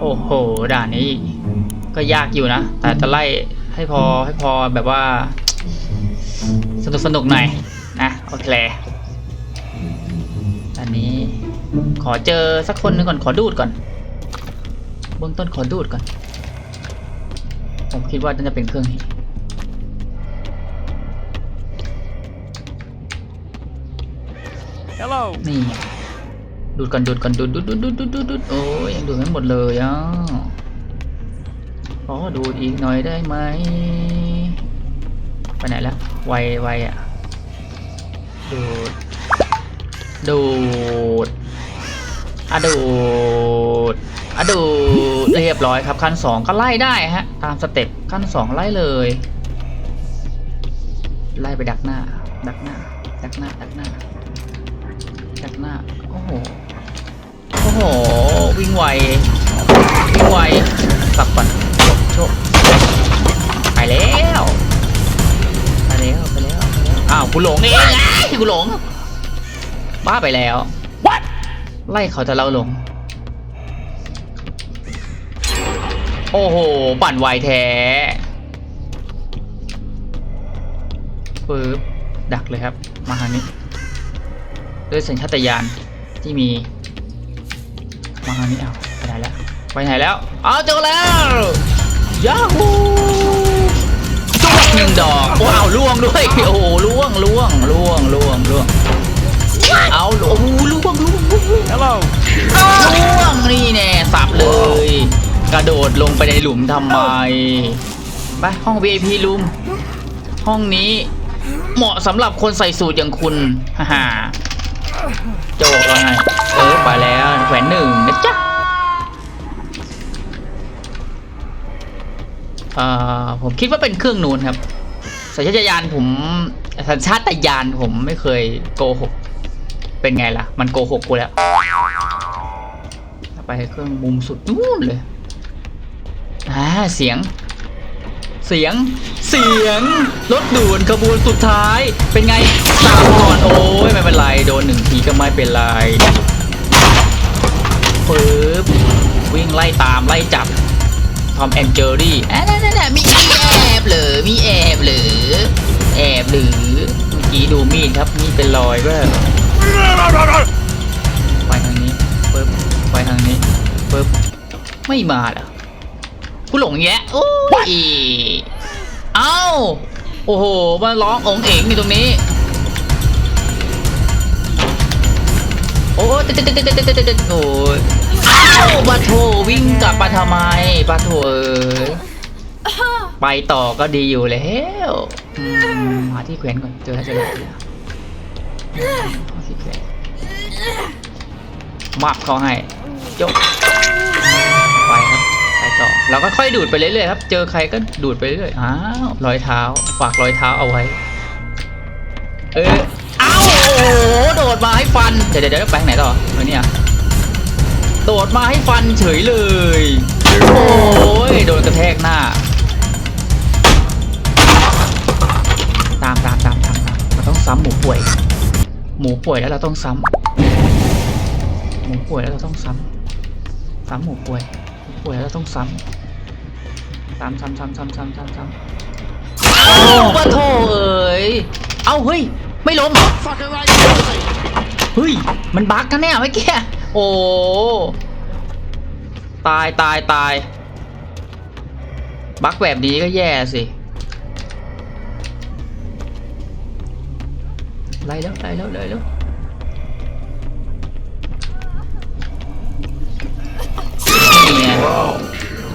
โอ้โห ด่านนี้ ก็ยากอยู่นะ แต่จะไล่ให้พอให้พอแบบว่า สนุกสนุกหน่อยนะโอเคอันนี้ ขอเจอสักคนหนึงก่อนขอดูดก่อนเบื้องต้นขอดูดก่อน ผมคิดว่าน่าจะเป็นเครื่องนี้ Hello. นี่ไง ดูดก่อนดูดก่อนดูดดูดดูดดูดดูดดูดดูดโอ้ยยังดูดไม่หมดเลยอะขอดูดอีกหน่อยได้ไหมไปไหนแล้วไวไวอะดูดดูดอะดูดอะดูดเรียบร้อยครับขั้นสองก็ไล่ได้ฮะ ตามสเต็ปขั้นสองไล่เลย ไล่ไปดักหน้า ดักหน้า ดักหน้าดักหน้าดักหน้าโอ้โห โอ้โห วิ่งไว วิ่งไวสับก่อนโชกโชกไปแล้วไปแล้วไปแล้วไปแล้ว อ้าวกูหลงเองไงกูหลง บ้าไปแล้ว What? ไล่เขาแต่เราหลง โอ้โห ปั่นไวแท้ปึ๊บดักเลยครับ มาทางนี้ ด้วยสัญชาตญาณที่มี มาทางนี้เอาไปไหนแล้วไปไหนแล้วเอาเจอแล้วยาฮูจวดหนึ่งดอกโอ้เอาล่วงด้วยโอ้โหล่วงล่วงล่วงล่วงล่วงเอาโอ้โหล่วงล่วงล่วง Hello. ล่วงนี่แน่สับเลย กระโดดลงไปในหลุมทำไมไปห้อง VIP ลุมห้องนี้เหมาะสำหรับคนใส่สูตรอย่างคุณฮ่าฮ่า โจกแล้วไงเออไปแล้วแขวนหนึ่งนะจ๊ะเอ่อผมคิดว่าเป็นเครื่องนูนครับสัญชาตญาณผมสัญชาตญาณผมไม่เคยโกหก เป็นไงล่ะ มันโกหกกูแล้ว ไปเครื่องมุมสุดนู่นเลยอ่าเสียง เสียง เสียง รถด่วนขบวนสุดท้าย เป็นไงตามก่อนโอ้ยไม่เป็นไร โดนหนึ่งทีก็ไม่เป็นไรปึ๊บวิ่งไล่ตามไล่จับ ทอมแอนเจอรี่อะนั่นนั่นมีแอบเหรือมีแอบเหรือแอบหรือเมื่อกี้ดูมีดครับมีดเป็นรอยด้วยไปทางนี้ปึ๊บไปทางนี้ปึ๊บไม่มาเหรอ กูหลงแยะโอ้ยเอ้าโอ้โหมาร้ององเอ๋งอยู่ตรงนี้ โอ้ยเด็ดเด็ดเด็ดเด็ดเด็ดเด็ดโอ้ยเอ้าปะโถวิ่งกลับมาทำไมปะโถเอ้ยไปต่อก็ดีอยู่แล้วอืมหาที่แขวนก่อนเจอแล้วเจอแล้วเจอแล้วหาที่แขวนมับเขาให้จบไปครับไป ต่อ เราก็ค่อยดูดไปเรื่อยๆครับ เจอใครก็ดูดไปเรื่อยอ้าวรอยเท้า ฝากรอยเท้าเอาไว้ เออเอ้าโอ้โหโดดมาให้ฟันเดี๋ยวเดี๋ยวเดี๋ยวไปทางไหนต่อเออเนี่ยโดดมาให้ฟันเฉยเลย โอ้ยโดนกระแทกหน้า ตามตามตามตามตามเราต้องซ้ำหมูป่วย หมูป่วยแล้วเราต้องซ้ำหมูป่วยแล้วเราต้องซ้ำซ้ำหมูป่วยหมู ป่วยแล้วเราต้องซ้ำซ้ำซ้ำซ้ำซ้ำซ้ำซ้ำซ้ำโอ้ปะโถเอ้ยเอ้าเฮ้ย ไม่ล้มเหรอเฮ้ย มันบั๊กนะเนี่ยเมื่อกี้โอ้ตายตายตายบั๊กแบบนี้ก็แย่สิไล่แล้วไล่แล้วไล่แล้ว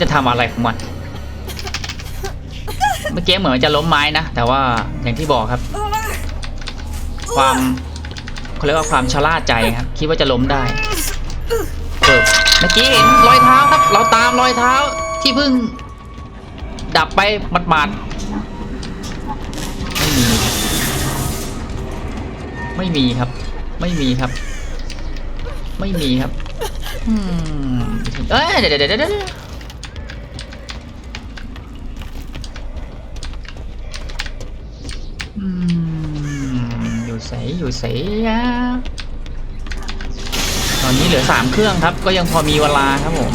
จะทำอะไรของมัน เมื่อกี้เหมือนจะล้มไม้นะ แต่ว่าอย่างที่บอกครับ ความเขาเรียกว่าความชะล่าใจครับ คิดว่าจะล้มได้เกิดเมื่อกี้เห็นรอยเท้าครับ เราตามรอยเท้าที่เพิ่ง ดับไปหมาดๆไม่มีครับ ไม่มีครับ ไม่มีครับ อืมเอ้ยเดี๋ยวเดี๋ยวเดี๋ยวเดี๋ยว อยู่ใสอยู่ใสอะเออนนี้เหลือสามเครื่องครับ ก็ยังพอมีเวลาครับผม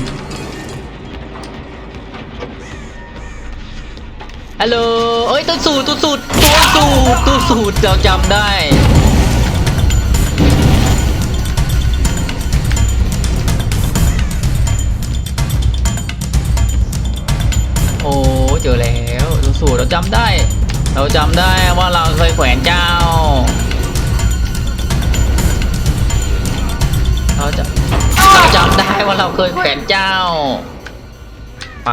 ฮัลโหลเอ้ยตัวสูตรตัวสูตรตัวสูตรตัวสูตรเราจำได้โอ้เจอแล้วตัวสูตรเราจำได้ เราจำได้ว่าเราเคยแขวนเจ้า เราจะเราจำได้ว่าเราเคยแขวนเจ้า ไป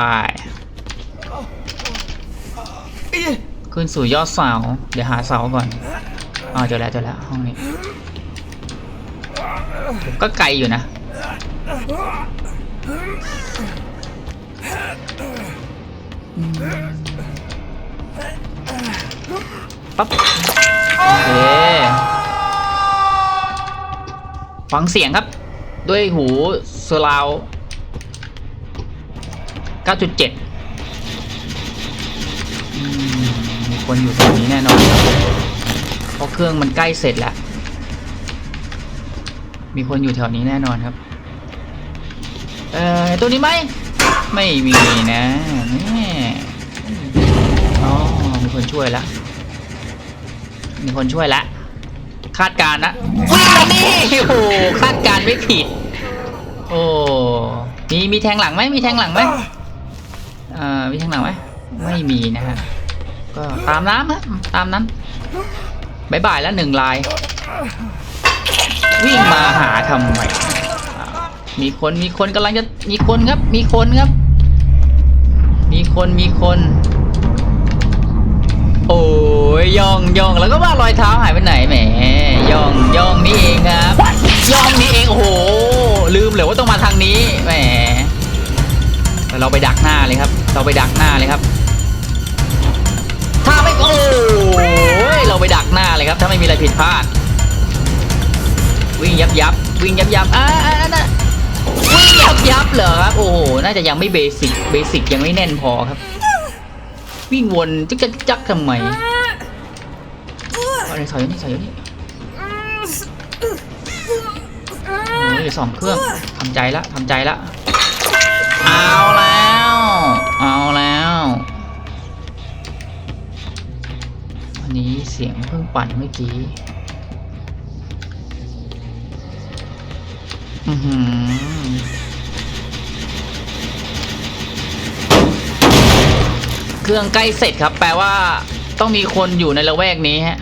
ขึ้นสู่ยอดเสา เดี๋ยวหาเสาก่อนอ๋อเจอแล้วเจอแล้วห้องนี้ผมก็ไกลอยู่นะอืม ปั๊บโอเคฟังเสียงครับ ด้วยหูสลาว 9.7มีคนอยู่ตรงนี้แน่นอนเพราะเครื่องมันใกล้เสร็จแล้ว มีคนอยู่แถวนี้แน่นอนครับ เอ่อตัวนี้ไหม ไม่มีนะนี่อ๋อมีคนช่วยแล้ว มีคนช่วยแล้วคาดการณ์นะวิ่งมานี่โอ้คาดการณ์ไม่ผิด โอ้มีมีแทงหลังไหมมีแทงหลังไหมเอ่อมีแทงหลังไหมไม่มีนะฮะก็ตามน้ำฮะตามนั้นบายบายแล้วหนึ่งลาย วิ่งมาหาทำไมมีคนมีคนกำลังจะมีคนครับ มีคนครับ มีคนมีคน อ้ยย่องย่องแล้วก็ว่ารอยเท้าหายไปไหนแหมย่องย่องนี่เองครับย่องนี่เองโอ้โหลืมเลยว่าต้องมาทางนี้แหมแต่เราไปดักหน้าเลยครับ เราไปดักหน้าเลยครับ ถ้าไม่โอ้ยเราไปดักหน้าเลยครับ ถ้าไม่มีอะไรผิดพลาด วิ่งยับยับวิ่งยับยับอ่าอ่าอ่าอ่าวิ่งยับยับเหรอครับโอ้โหน่าจะยังไม่เบสิกเบสิกยังไม่แน่นพอครับ วิ่งวนจึ๊กจักจักทำไมเอาเลยถอยอยู่นี่ถอยอยู่นี่เหลือสองเครื่องทำใจละทำใจละเอาแล้ว เอาแล้วอันนี้เสียงเพิ่งปั่นเมื่อกี้อือหือเครื่องใกล้เสร็จครับ แปลว่าต้องมีคนอยู่ในละแวกนี้ฮะ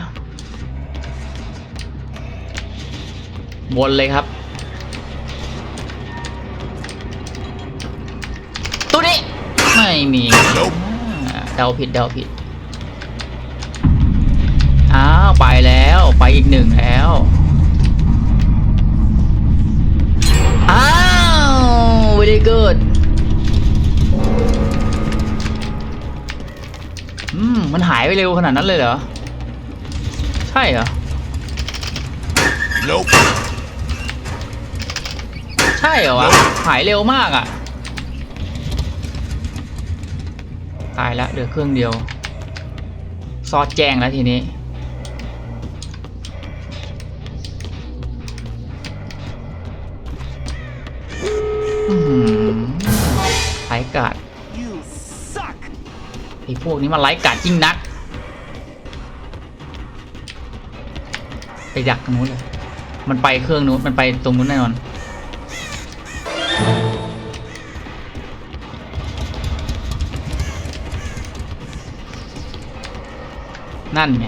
วนเลยครับ ตัวนี้ ไม่มีอ่าเดาผิดเดาผิด อ้าว ไปแล้วไปอีกหนึ่งแล้ว อ้าว very good อืม มันหายไปเร็วขนาดนั้นเลยเหรอ ใช่เหรอ Nope. ใช่เหรอวะ หายเร็วมากอะ่ะ ตายละเหลือเครื่องเดียว ซอดแจงแล้วทีนี้ไร้กาดไอ้พวกนี้มันไร้กาดยิ่งนัก ไปดักตรงนู้นเลย มันไปเครื่องนู้น มันไปตรงนู้นแน่นอน นั่นไง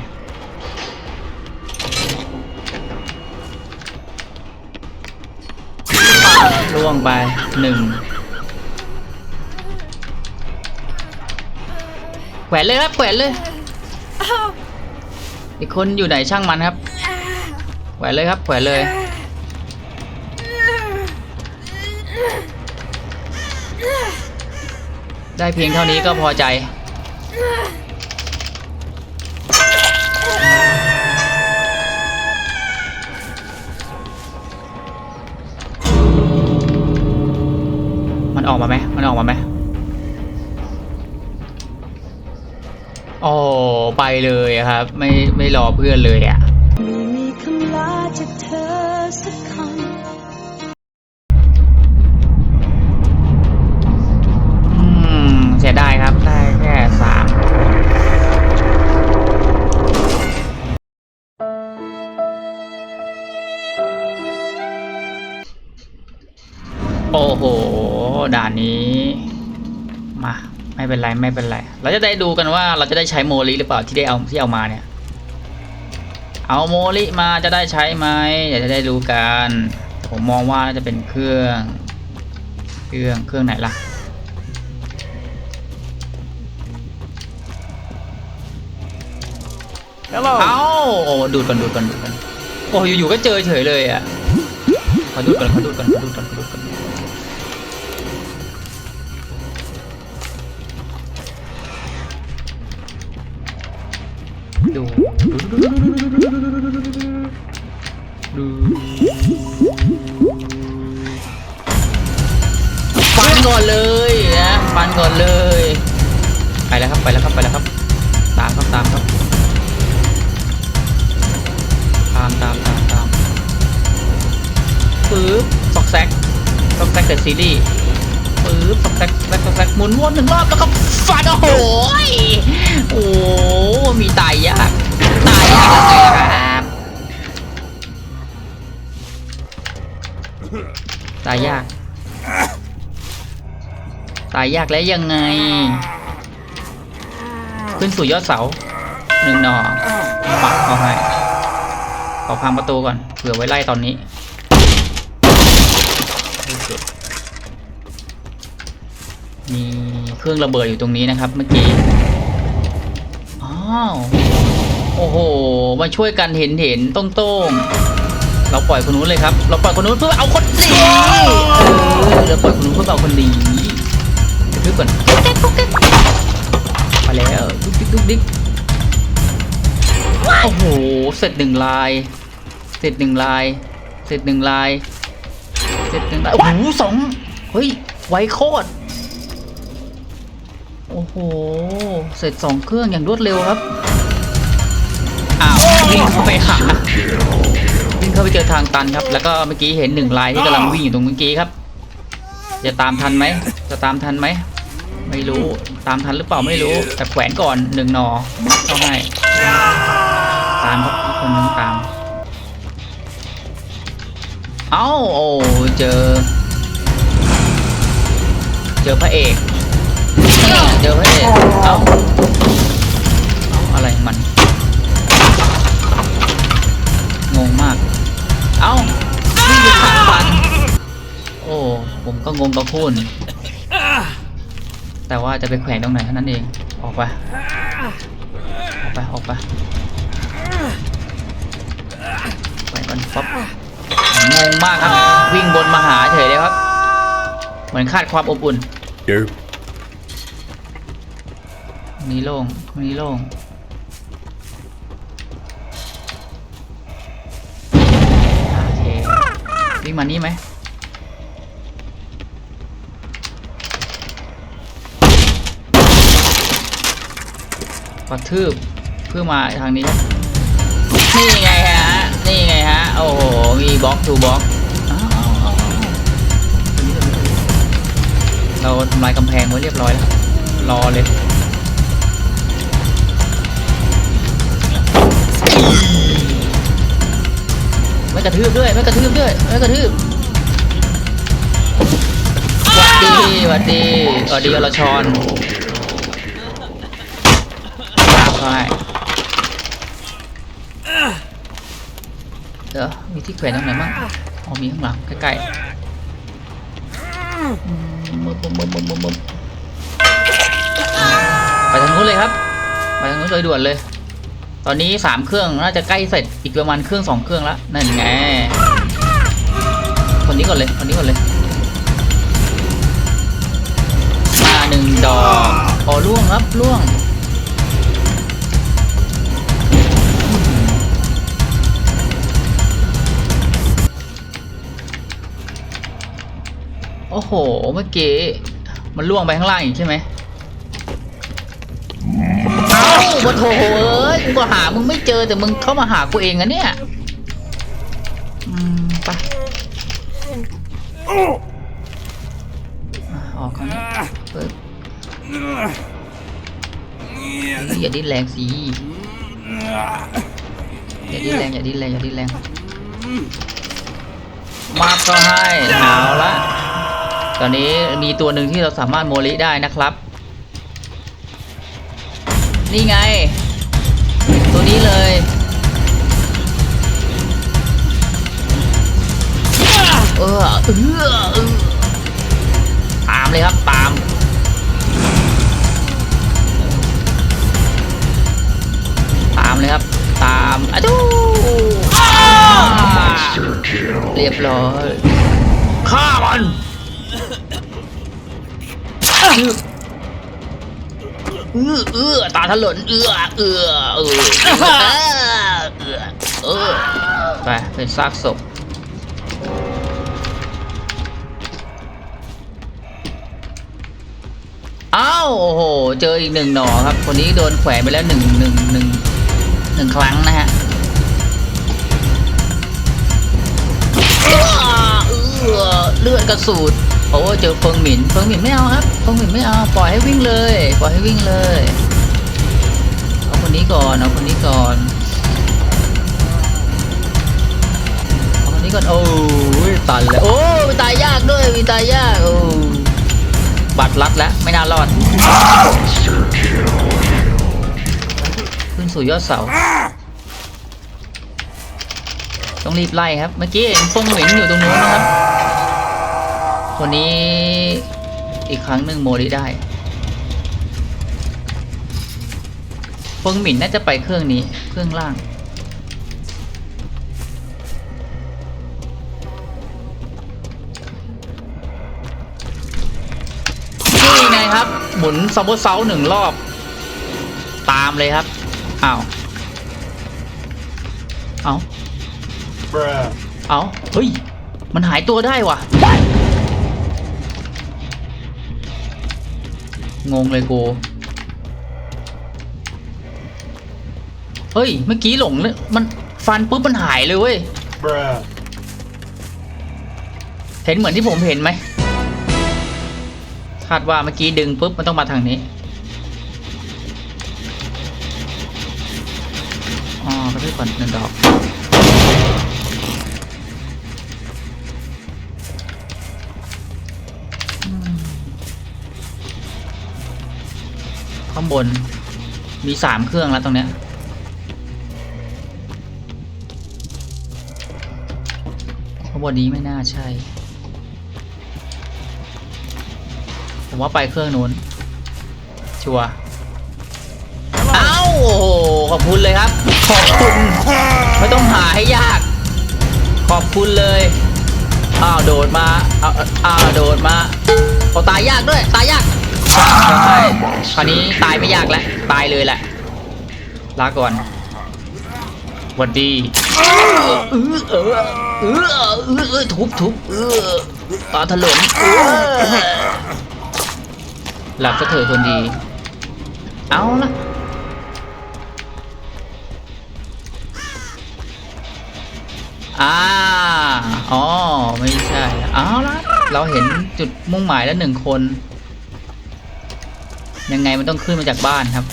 ล่วงไปหนึ่งแขวนเลยครับแขวนเลย อีกคนอยู่ไหนช่างมันครับแขวนเลยครับแขวนเลย ได้เพียงเท่านี้ก็พอใจ มันออกมาไหมมันออกมาไหมโอ้ไปเลยครับ ไม่ไม่รอเพื่อนเลยอะ เป็นไรไม่เป็นไร เราจะได้ดูกันว่าเราจะได้ใช้โมลิหรือเปล่าที่ได้เอาที่เอามาเนี่ย เอาโมลิมาจะได้ใช้ไหมเดี๋ยวจะได้ดูกันแต่ผมมองว่าน่าจะเป็นเครื่อง เครื่องเครื่องไหนล่ะ Hello. เอ้าโอ้ดูดก่อนดูดก่อนดูดก่อนโอ้อยู่ๆก็เจอเฉยเลยอะขอดูดก่อนขอดูดก่อนขอดูดก่อนขอดูดก่อน ฟันก่อนเลยนะฟันก่อนเลย ไปแล้วครับไปแล้วครับไปแล้วครับ ตามครับตามครับ ตามตามตามตามปึ๊บซอกแซกซอกแซกเดอะซีรีส์ ปึ๊บซอกแซกซอกแซกแซกหมุนวนหนึ่งรอบแล้วก็ฟันโอ้โหยโอ้มีตายยากตายยากครับตายยาก ตายยากแล้วยังไง ขึ้นสู่ยอดเสาหนึ่งหนอปักเขาให้ขอพังประตูก่อนเผื่อไว้ไล่ตอนนี้ มีเครื่องระเบิดอยู่ตรงนี้นะครับ เมื่อกี้อ้าวโอ้โห มาช่วยกันเห็นเห็นต้งต้งเราปล่อยคนนู้นเลยครับ เราปล่อยคนนู้นเพื่อเอาคนดีเออเราปล่อยคนนู้นเพื่อเอาคนดีดึกก่อนมาแล้วดุ๊กดิกดุกดิกโอ้โห เสร็จหนึ่งลาย เสร็จหนึ่งลาย เสร็จหนึ่งลาย เสร็จหนึ่งลาย โอ้โหสองเฮ้ย ไวโคตร โอ้โห เสร็จสองเครื่องอย่างรวดเร็วครับ อ้าววิ่งเข้าไปหาวิ่งเข้าไปเจอทางตันครับ แล้วก็เมื่อกี้เห็นหนึ่งลายที่กำลังวิ่งอยู่ตรงเมื่อกี้ครับ จะตามทันไหม จะตามทันไหม ไม่รู้ ตามทันหรือเปล่าไม่รู้ แต่แขวนก่อนหนึ่งหนอเข้าให้ ตามครับอีกคนนึงตาม เอ้า โอ้ เจอ เจอพระเอก เนี่ยเจอพระเอกเอ้าเอ้าอะไรมัน งงมาก เอ้าวิ่งไปทางฟันโอ้ ผมก็งงกับคุณแต่ว่าจะไปแขวนตรงไหนเท่านั้นเอง ออกไป ออกไป ออกไปไปก่อนป๊อปงงมากครับ วิ่งบนมาหาเฉยเลยครับ เหมือนขาดความอบอุ่น Here. นี้โล่งตรงนี้โล่งโอเควิ่งมานี่ไหมกระทืบเพื่อมาทางนี้ นี่ไงฮะ นี่ไงฮะ โอ้โห มีบล็อกทูบล็อกเราทำลายกำแพงไว้เรียบร้อยแล้ว รอเลย กระทืบด้วยไม่กระทืบด้วยไม่กระทืบหวัดดีหวัดดีหวัดดีอรชรตามเข้าให้เดี๋ยวมีที่แขวนตรงไหนบ้างอ๋อมีข้างหลังใกล้ๆอืมมึบมึบมึบมึบมึบมึบไปทางนู้นเลยครับ ไปทางนู้นโดยด่วนเลย ตอนนี้สามเครื่องน่าจะใกล้เสร็จอีกประมาณเครื่องสองเครื่องแล้วนั่นไงคนนี้ก่อนเลยคนนี้ก่อนเลยมาหนึ่งดอกอ๋อล่วงครับล่วงโอ้โห เมื่อกี้ มันล่วงไปข้างล่างอีกใช่ไหม เอ้โถเอ้ยกูก็หามึงไม่เจอแต่มึงเข้ามาหากูเองอะเนี่ยอืมไปอออกก่อนนะเปิดอย่าดิ้นแรงสิอย่าดิ้นแรงอย่าดิ้นแรงอย่าดิ้นแรงมาก็ให้เอาละตอนนี้มีตัวหนึ่งที่เราสามารถโมลิได้นะครับ นี่ไง ตัวนี้เลยเออเออเออตามเลยครับตามตามเลยครับตามอะดูอ้าเรียบร้อยฆ่ามัน เออเออตาถลนเออเออเออเออเออเอไปเป็นซากศพอ้าวโอ้โห เจออีกหนึ่งหนอครับ คนนี้โดนแขวนไปแล้วหนึ่งหนึ่งหนึ่งหนึ่งครั้งนะฮะเอื้อเลือดกระสูด โอ้เจอเฟิงหมินเฟิงหมินไม่เอาครับเฟิงหมินไม่เอาปล่อยให้วิ่งเลย ปล่อยให้วิ่งเลยเอาคนนี้ก่อนเอาคนนี้ก่อนเอาคนนี้ก่อนโอ้ยตันแล้วโอ้ยตายยากด้วยมีตายยากโอ้บัตรลัดแล้วไม่น่ารอดขึ้นสู่ยอดเสาต้องรีบไล่ครับเมื่อกี้เห็นฟงเหม็นอยู่ตรงนู้นนะครับ คนนี้อีกครั้งหนึ่งโมริได้ฟงหมินน่าจะไปเครื่องนี้ เครื่องล่าง นี่ไงครับ หมุนซัมเบอร์เซาหนึ่งรอบ ตามเลยครับ อ้าว เอา Bruh. เอา เฮ้ย มันหายตัวได้ว่ะ งงเลยกูเฮ้ย เมื่อกี้หลงเลยมันฟันปุ๊บมันหายเลยเว้ย Bruh. เห็นเหมือนที่ผมเห็นไหม คาดว่าเมื่อกี้ดึงปุ๊บมันต้องมาทางนี้ อ๋อกระทืบก่อนหนึ่งดอก ข้างบน มีสามเครื่องแล้วตรงเนี้ยข้างบนนี้ไม่น่าใช่ ผมว่าไปเครื่องนู้น ชัวร์เอ้าโอ้โหขอบคุณเลยครับ ขอบคุณ ไม่ต้องหาให้ยาก ขอบคุณเลยอ้าวโดดมาอ้าวอ้าวโดดมาโอ้ตายยากด้วย ตายยาก ใช่คราวนี้ตายไม่ยากแล้วตายเลยแหละลาก่อนหวันดีเออเออเออเออทุบทุบเออตาถลนหลับซะเถอะคนดี เอาละอ่าอ๋อ ไม่ใช่ เอาละเราเห็นจุดมุ่งหมายแล้วหนึ่งคน ยังไงมันต้องขึ้นมาจากบ้านครับ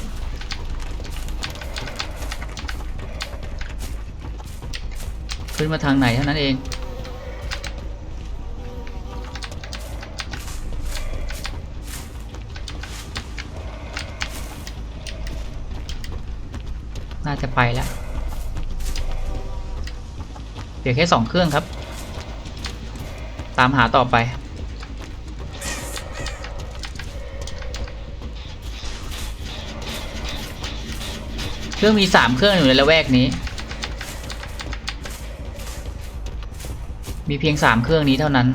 ขึ้นมาทางไหนเท่านั้นเองน่าจะไปแล้วเดี๋ยวแค่สองเครื่องครับ ตามหาต่อไป เครื่องมีสามเครื่องอยู่ในละแวกนี้ มีเพียงสามเครื่องนี้เท่านั้น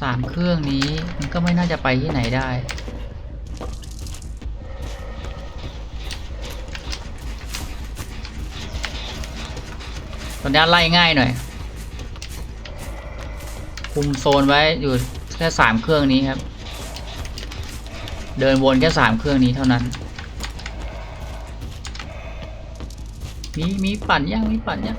สามเครื่องนี้มันก็ไม่น่าจะไปที่ไหนได้ อนนี้ไล่ง่ายหน่อย คุมโซนไว้อยู่แค่สามเครื่องนี้ครับ เดินวนแค่สามเครื่องนี้เท่านั้น มีมีปั่นยังมีปั่นยัง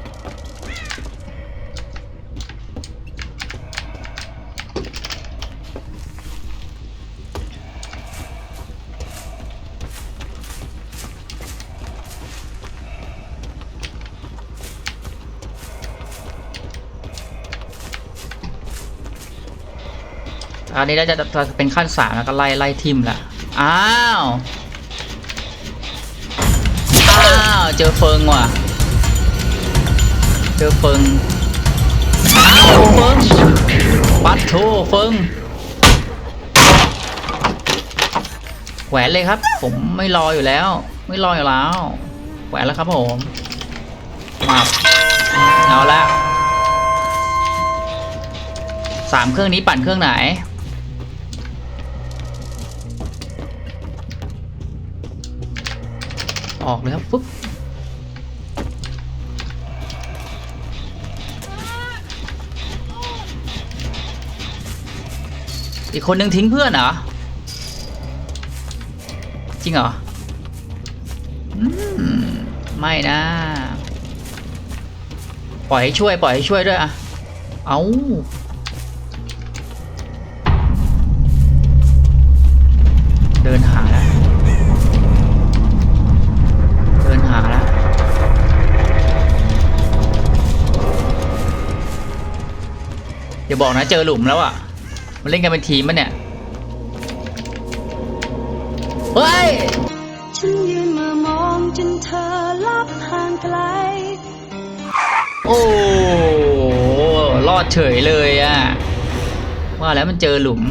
ราวนี้เราจะจะเป็นขั้นสามแล้วก็ไล่ไล่ทิมละอ้าว อ้าว เจอเฟิงว่ะ เจอเฟิง อ้าว เฟิง ปัดโถเฟิง แหวนเลยครับ ผมไม่รออยู่แล้ว ไม่รออยู่แล้ว แหวนแล้วครับผมมาเอาละสามเครื่องนี้ปั่นเครื่องไหน ออกเลยครับปุ๊บอีกคนนึงทิ้งเพื่อนเหรอ จริงเหรอมไม่นะ ปล่อยให้ช่วย ปล่อยให้ช่วยด้วยอะเอา บอกนะเจอหลุมแล้วอะ มันเล่นกันเป็นทีมมันเนี่ย เฮ้ย ฉันยืนมือมองจนเธอลับห่างไกล โอ้รอดเฉยเลยอะ ว่าแล้วมันเจอหลุม